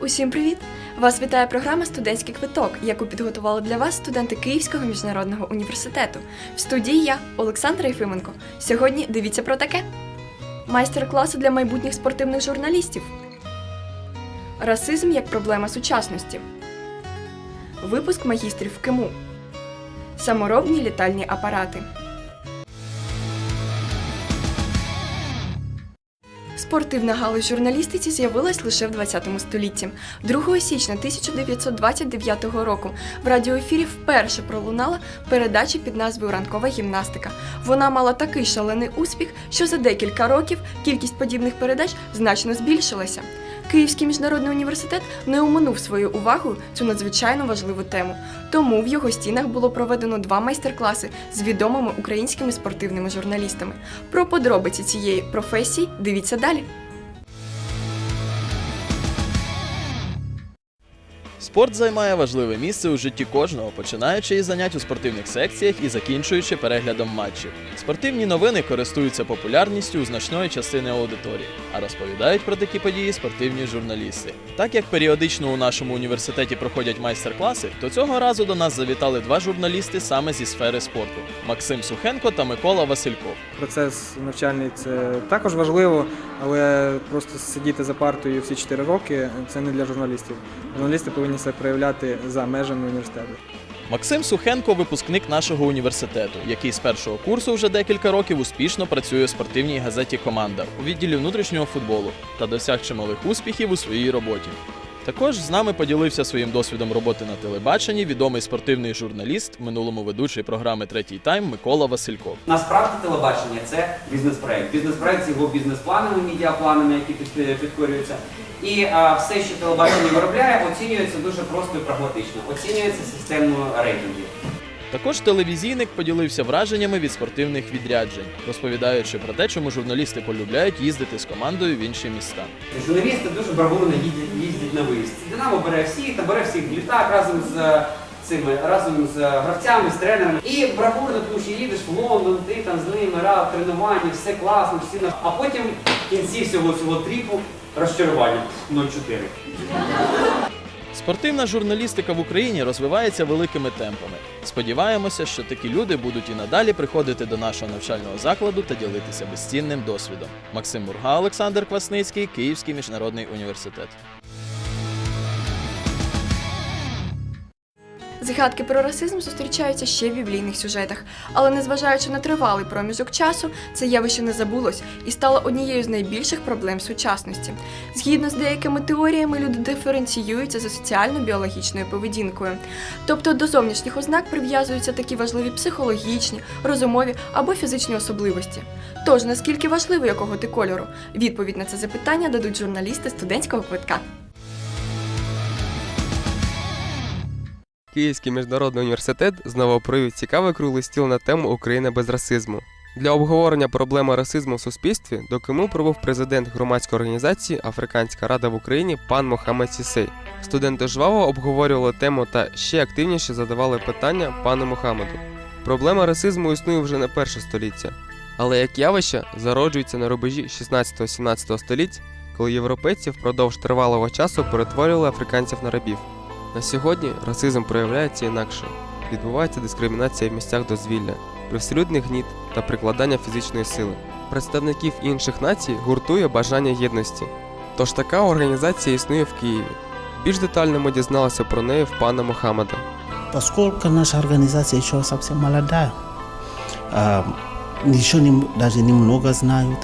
Усім привіт! Вас вітає програма Студентський квиток, яку підготували для вас студенти Київського міжнародного університету. В студії я, Олександра Єфименко. Сьогодні дивіться про таке: майстер-класи для майбутніх спортивних журналістів. Расизм як проблема сучасності. Випуск магістрів в КИМУ. Саморобні літальні апарати. Спортивна галузь журналістиці з'явилась лише в 20 столітті. 2 січня 1929 року в радіоефірі вперше пролунала передача під назвою Ранкова гімнастика. Вона мала такий шалений успіх, що за декілька років кількість подібних передач значно збільшилася. Київський міжнародний університет не оминув своєю увагу цю надзвичайно важливу тему. Тому в його стінах було проведено два майстер-класи з відомими українськими спортивними журналістами. Про подробиці цієї професії дивіться далі. Спорт займає важливе місце у житті кожного, починаючи із занять у спортивних секціях і закінчуючи переглядом матчів. Спортивні новини користуються популярністю у значної частини аудиторії, а розповідають про такі події спортивні журналісти. Так як періодично у нашому університеті проходять майстер-класи, то цього разу до нас завітали два журналісти саме зі сфери спорту: Максим Сухенко та Микола Васильков. Процес навчальний це також важливо, але просто сидіти за партою всі 4 роки це не для журналістів. Журналісти повинні себе проявляти за межами університету. Максим Сухенко випускник нашого університету, який з першого курсу вже декілька років успішно працює у спортивній газеті Команда у відділі внутрішнього футболу та досяг чималих успіхів у своїй роботі. Також з нами поділився своїм досвідом роботи на телебаченні відомий спортивний журналіст, в минулому ведучий програми Третій тайм Микола Васильков. Насправді телебачення це бізнес-проект. Бізнес-проект з його бізнес-планами, медіапланами, які під- підкорюються. І а, все, що телебачення виробляє, оцінюється дуже просто і прагматично. Оцінюється системою рейтингів. Також телевізійник поділився враженнями від спортивних відряджень, розповідаючи про те, чому журналісти полюбляють їздити з командою в інші міста. Журналісти дуже бравурно їздять, їздять на виїзд. Динамо бере всіх та бере всіх в літак разом з е, цими, разом з е, гравцями, з тренерами. І бравурно, тому що їдеш в Лондон, ти там з ними рад, тренування, все класно, всі на. А потім кінці всього цього тріпу розчарування 0-4. Спортивна журналістика в Україні розвивається великими темпами. Сподіваємося, що такі люди будуть і надалі приходити до нашого навчального закладу та ділитися безцінним досвідом. Максим Мурга, Олександр Квасницький, Київський міжнародний університет. Згадки про расизм зустрічаються ще в біблійних сюжетах, але незважаючи на тривалий проміжок часу, це явище не забулось і стало однією з найбільших проблем сучасності. Згідно з деякими теоріями, люди диференціюються за соціально-біологічною поведінкою. Тобто до зовнішніх ознак прив'язуються такі важливі психологічні, розумові або фізичні особливості. Тож, наскільки важливо якого ти кольору? Відповідь на це запитання дадуть журналісти студентського квитка. Київський міжнародний університет знову провів цікавий круглий стіл на тему Україна без расизму. Для обговорення проблеми расизму в суспільстві до КИМУ пробув президент громадської організації Африканська Рада в Україні пан Мохамед Сісей. Студенти жваво обговорювали тему та ще активніше задавали питання пану Мохамеду. Проблема расизму існує вже не перше століття, але як явище зароджується на рубежі 16-17 століть, коли європейці впродовж тривалого часу перетворювали африканців на рабів. На сьогодні расизм проявляється інакше. Відбувається дискримінація в місцях дозвілля, привселюдний гніт та прикладання фізичної сили. Представників інших націй гуртує бажання єдності. Тож така організація існує в Києві. Більш детально ми дізналися про неї в пана Мохамеда. Поскольку наша организация еще совсем молодая, еще не, даже немного знают,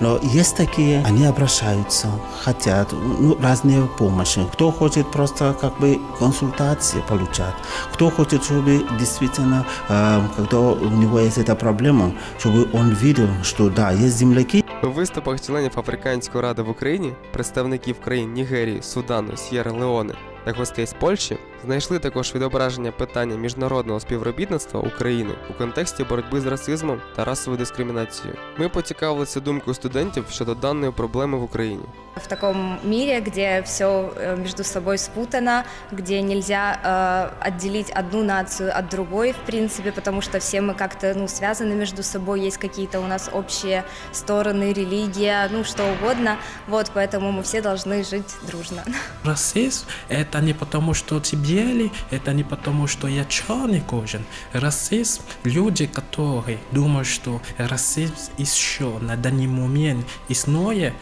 но есть такие, они обращаются, хотят ну, разные помощи. Кто хочет просто как бы консультации получать, кто хочет, чтобы действительно, а, когда у него есть эта проблема, чтобы он видел, что да, есть земляки, У виступах членів Африканської ради в Україні, представників країн Нігерії, Судану, С'єра Леоне та гостей з Польщі Знайшли також відображення питання міжнародного співробітництва України у контексті боротьби з расизмом та расовою дискримінацією. Ми поцікавилися думкою студентів щодо даної проблеми в Україні. В таком мире, где все между собой спутано, где нельзя э, отделить одну нацию от другой, в принципе, потому что все мы как-то ну, связаны между собой, есть какие-то у нас общие стороны, религия, ну что угодно. Вот, поэтому мы все должны жить дружно. Расизм – это не потому, что ты белый, это не потому, что я черный кожен. Расизм – люди, которые думают, что расизм еще на данный момент існує,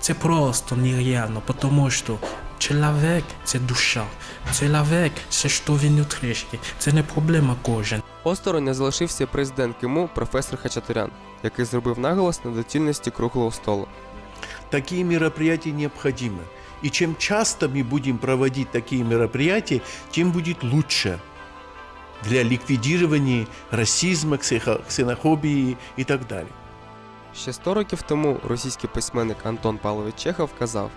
це просто нереально, тому що чоловік – це душа, чоловік – це що він внутрішній, це не проблема кожен. Осторонь не залишився президент КИМУ професор Хачатурян, який зробив наголос на доцільності круглого столу. такие мероприятия необходимы. И чем часто мы будем проводить такие мероприятия, тем будет лучше для ликвидирования расизма, ксенофобии и так далее. Ще 100 років тому російський письменник Антон Павлович Чехов казав: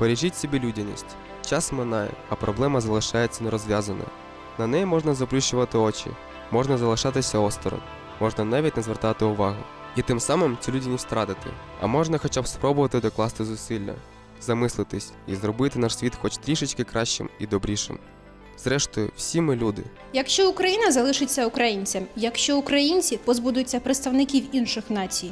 бережіть собі людяність. Час минає, а проблема залишається нерозв'язаною. На неї можна заплющувати очі, можна залишатися осторонь, можна навіть не звертати увагу. І тим самим цю людяність втратити, а можна хоча б спробувати докласти зусилля, замислитись і зробити наш світ хоч трішечки кращим і добрішим. Зрештою, всі ми люди. Якщо Україна залишиться українцям, якщо українці позбудуться представників інших націй,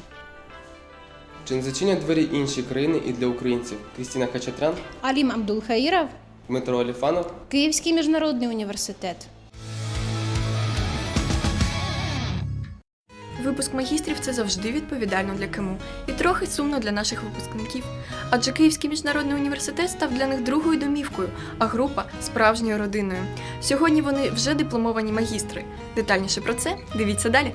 Чи не зачинять двері інші країни і для українців? Крістіна Хачатрян, Алім Абдулхаїров, Дмитро Оліфанов. Київський міжнародний університет. Випуск магістрів це завжди відповідально для КМУ і трохи сумно для наших випускників. Адже Київський міжнародний університет став для них другою домівкою, а група справжньою родиною. Сьогодні вони вже дипломовані магістри. Детальніше про це дивіться далі.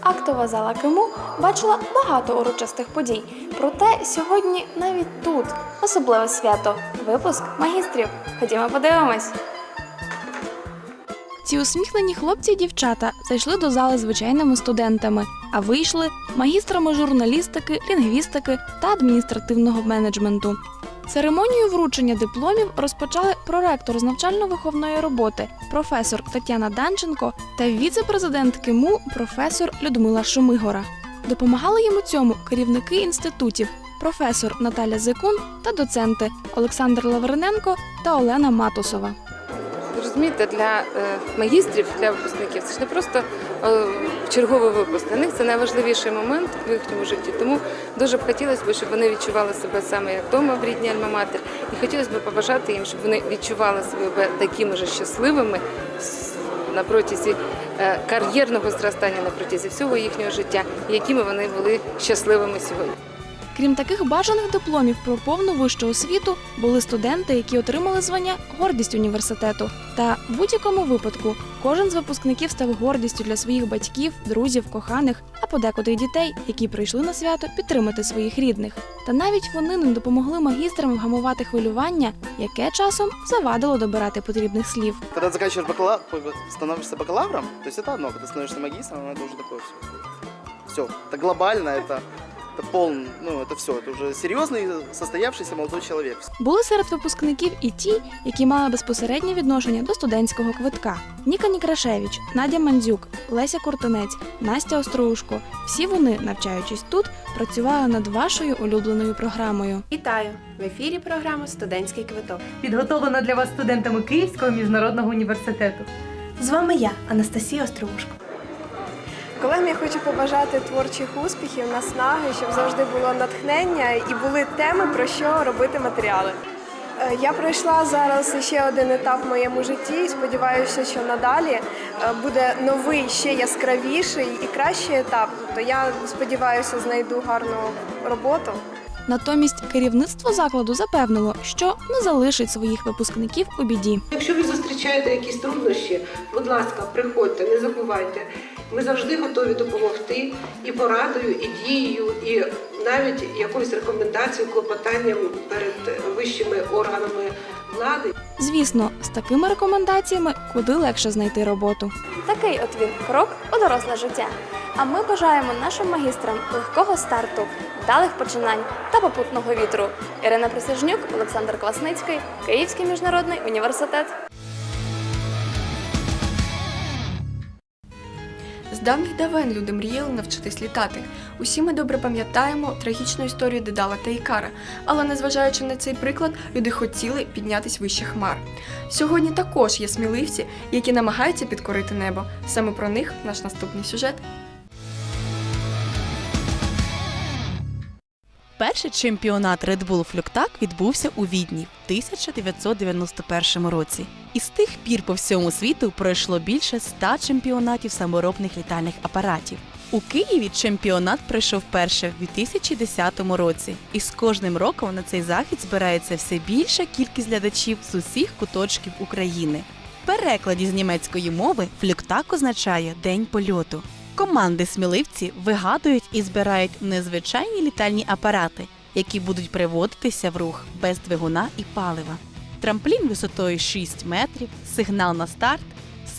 Актова зала КИМУ бачила багато урочистих подій. Проте сьогодні навіть тут особливе свято випуск магістрів. Ходімо подивимось. Ці усміхнені хлопці і дівчата зайшли до зали звичайними студентами, а вийшли магістрами журналістики, лінгвістики та адміністративного менеджменту. Церемонію вручення дипломів розпочали проректор з навчально-виховної роботи, професор Тетяна Данченко та віце-президент КИМУ професор Людмила Шумигора. Допомагали їм у цьому керівники інститутів, професор Наталя Зикун та доценти Олександр Лавриненко та Олена Матусова. Розумієте, для е, магістрів, для випускників це ж не просто е, черговий випуск. Для них це найважливіший момент в їхньому житті. Тому дуже б хотілося б, щоб вони відчували себе саме як вдома в рідній Альма-Матер. І хотілося б побажати їм, щоб вони відчували себе такими ж щасливими на протязі е, кар'єрного зростання, на протязі всього їхнього життя, якими вони були щасливими сьогодні. Крім таких бажаних дипломів про повну вищу освіту, були студенти, які отримали звання гордість університету. Та в будь-якому випадку кожен з випускників став гордістю для своїх батьків, друзів, коханих, а подекуди й дітей, які прийшли на свято підтримати своїх рідних. Та навіть вони не допомогли магістрам вгамувати хвилювання, яке часом завадило добирати потрібних слів. Когда заканчиваешь бакалавр, становишься бакалавром, то есть это одно, когда становишься магистром, это уже такое все. Все, это глобально, это, это полный, ну это все, это уже серьезный, состоявшийся молодой человек. Були серед випускників і ті, які мали безпосереднє відношення до студентського квитка: Ніка Нікрашевич, Надя Мандзюк, Леся Куртинець, Настя Остроушко. Всі вони, навчаючись тут, працювали над вашою улюбленою програмою. Вітаю! В ефірі програма Студентський квиток. Підготовлена для вас студентами Київського міжнародного університету. З вами я, Анастасія Остроушко. Колегам я хочу побажати творчих успіхів, наснаги, щоб завжди було натхнення і були теми, про що робити матеріали. Е, Я пройшла зараз ще один етап в моєму житті і сподіваюся, що надалі е, буде новий, ще яскравіший і кращий етап. Тобто я сподіваюся, знайду гарну роботу. Натомість керівництво закладу запевнило, що не залишить своїх випускників у біді. Якщо ви зустрічаєте якісь труднощі, будь ласка, приходьте, не забувайте. Ми завжди готові допомогти і порадою, і дією, і навіть якоюсь рекомендацією, клопотанням перед вищими органами влади. Звісно, з такими рекомендаціями куди легше знайти роботу. Такий от він крок у доросле життя. А ми бажаємо нашим магістрам легкого старту, вдалих починань та попутного вітру. Ірина Присяжнюк, Олександр Квасницький, Київський міжнародний університет. Давніх давен люди мріяли навчитись літати. Усі ми добре пам'ятаємо трагічну історію Дедала та Ікара, але незважаючи на цей приклад, люди хотіли піднятись вище хмар. Сьогодні також є сміливці, які намагаються підкорити небо. Саме про них наш наступний сюжет. Перший чемпіонат Red Bull Флюктак відбувся у Відні в 1991 році. І з тих пір по всьому світу пройшло більше 100 чемпіонатів саморобних літальних апаратів. У Києві чемпіонат пройшов перше в 2010 році, і з кожним роком на цей захід збирається все більша кількість глядачів з усіх куточків України. В перекладі з німецької мови флюктак означає день польоту. Команди сміливці вигадують і збирають незвичайні літальні апарати, які будуть приводитися в рух без двигуна і палива. Трамплін висотою 6 метрів, сигнал на старт,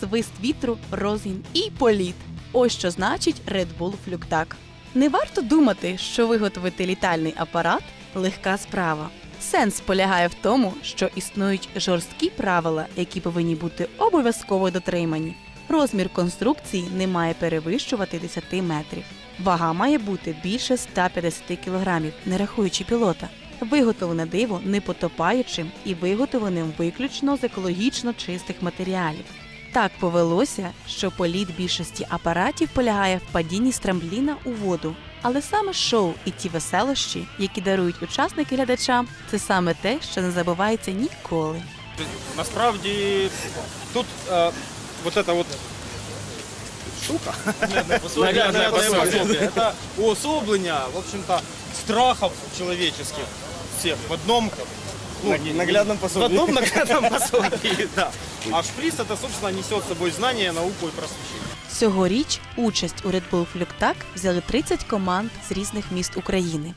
свист вітру, розгін і політ. Ось що значить Red Bull Флюктак. Не варто думати, що виготовити літальний апарат легка справа. Сенс полягає в тому, що існують жорсткі правила, які повинні бути обов'язково дотримані. Розмір конструкції не має перевищувати 10 метрів. Вага має бути більше 150 кг, не рахуючи пілота. Виготовлене диво не потопаючим і виготовленим виключно з екологічно чистих матеріалів. Так повелося, що політ більшості апаратів полягає в падінні з трампліна у воду. Але саме шоу і ті веселощі, які дарують учасники глядачам, це саме те, що не забувається ніколи. Насправді тут е, вот эта вот штука, наглядное пособие, это уособлення, в общем-то, страхов человеческих всех в одном ну, наглядном пособии. В одном наглядном пособии, да. А шприц это, собственно, несет с собой знания, науку и просвещение. Цьогоріч участь у Red Bull Флюктак взяли 30 команд з різних міст України.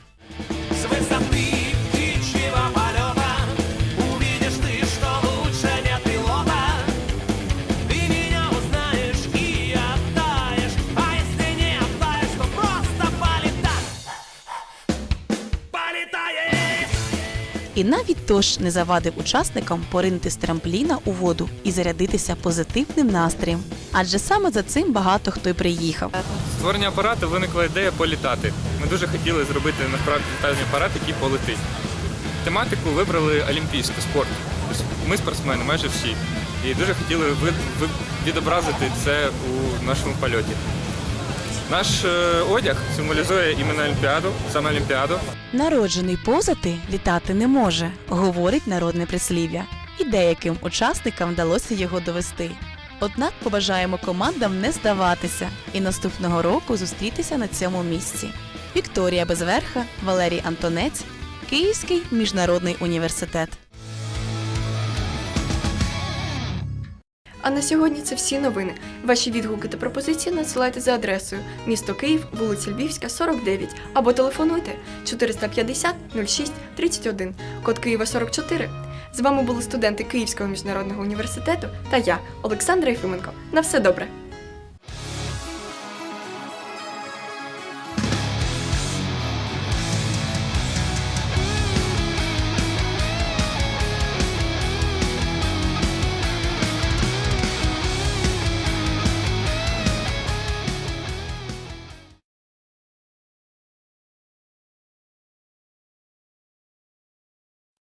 І навіть тож не завадив учасникам поринути з трампліна у воду і зарядитися позитивним настроєм. Адже саме за цим багато хто й приїхав. створення апарату виникла ідея політати. Ми дуже хотіли зробити насправді літальний апарат, який полетить. Тематику вибрали олімпійський спорт. Ми спортсмени, майже всі. І дуже хотіли відобразити це у нашому польоті. Наш е, одяг символізує іменно Олімпіаду, саме Олімпіаду. Народжений позати літати не може, говорить народне прислів'я. І деяким учасникам вдалося його довести. Однак побажаємо командам не здаватися і наступного року зустрітися на цьому місці. Вікторія Безверха, Валерій Антонець, Київський міжнародний університет. А на сьогодні це всі новини. Ваші відгуки та пропозиції надсилайте за адресою місто Київ, вулиця Львівська, 49 або телефонуйте 450 06 31, код Києва 44. З вами були студенти Київського міжнародного університету та я, Олександра Єфименко. На все добре!